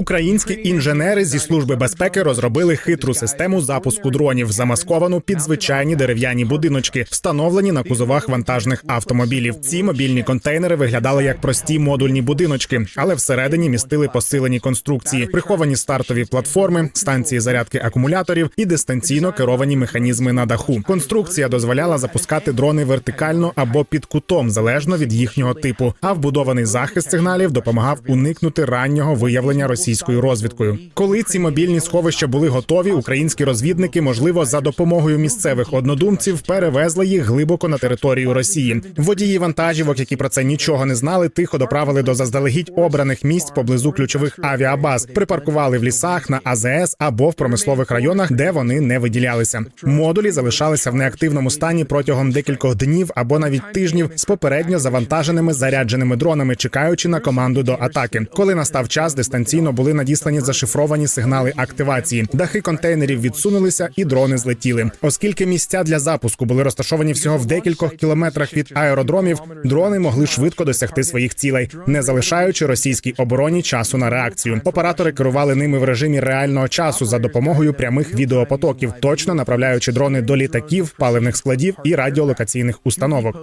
Українські інженери зі служби безпеки розробили хитру систему запуску дронів, замасковану під звичайні дерев'яні будиночки, встановлені на кузовах вантажних автомобілів. Ці мобільні контейнери виглядали як прості модульні будиночки, але всередині містили посилені конструкції, приховані стартові платформи, станції зарядки акумуляторів і дистанційно керовані механізми на даху. Конструкція дозволяла запускати дрони вертикально або під кутом, залежно від їхнього типу. А вбудований захист сигналів допомагав уникнути раннього виявлення російською розвідкою. Коли ці мобільні сховища були готові, українські розвідники, можливо, за допомогою місцевих однодумців, перевезли їх глибоко на територію Росії. Водії вантажівок, які про це нічого не знали, тихо доправили до заздалегідь обраних місць поблизу ключових авіабаз, припаркували в лісах на АЗС або в промислових районах, де вони не виділялися. Модулі залишалися в неактивному стані протягом декількох днів або навіть тижнів з попередньо завантаженими зарядженими дронами, чекаючи на команду до атаки. Коли настав час, дистанційно були надіслані зашифровані сигнали активації. Дахи контейнерів відсунулися, і дрони злетіли. Оскільки місця для запуску були розташовані всього в декількох кілометрах від аеродромів, дрони могли швидко досягти своїх цілей, не залишаючи російській обороні часу на реакцію. Оператори керували ними в режимі реального часу за допомогою прямих відеопотоків, точно направляючи дрони до літаків, паливних складів і радіолокаційних установок.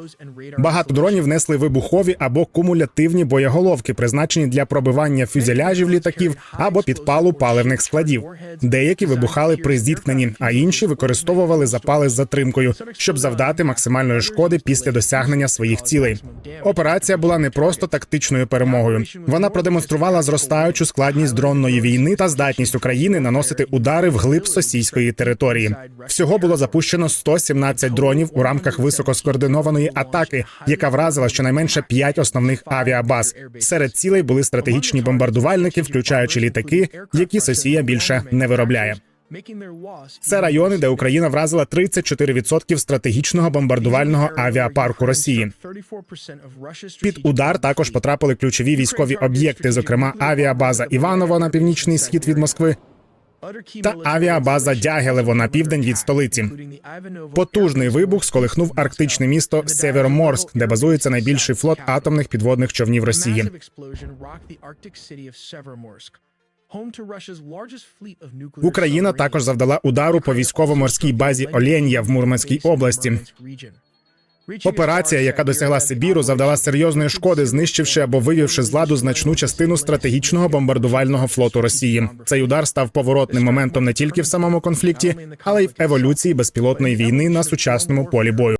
Багато дронів несли вибухові або кумулятивні боєголовки, призначені для пробивання фюзеляжів літаків або підпалу паливних складів. Деякі вибухали при зіткненні, а інші використовували запали з затримкою, щоб завдати максимальної шкоди після досягнення своїх цілей. Операція була не просто тактичною перемогою. Вона продемонструвала зростаючу складність дронної війни та здатність України наносити удари вглиб сосійської території. Всього було запущено 117 дронів у рамках високоскоординованої атаки, яка вразила щонайменше 5 основних авіабаз. Серед цілей були стратегічні бомбардувальники, включаючи літаки, які Сосія більше не виробляє. Це райони, де Україна вразила 34% стратегічного бомбардувального авіапарку Росії. Під удар також потрапили ключові військові об'єкти, зокрема авіабаза Іваново на північний схід від Москви та авіабаза Дягелево на південь від столиці. Потужний вибух сколихнув арктичне місто Североморськ, де базується найбільший флот атомних підводних човнів Росії. Україна також завдала удару по військово-морській базі Оленя в Мурманській області. Операція, яка досягла Сибіру, завдала серйозної шкоди, знищивши або вивівши з ладу значну частину стратегічного бомбардувального флоту Росії. Цей удар став поворотним моментом не тільки в самому конфлікті, але й в еволюції безпілотної війни на сучасному полі бою.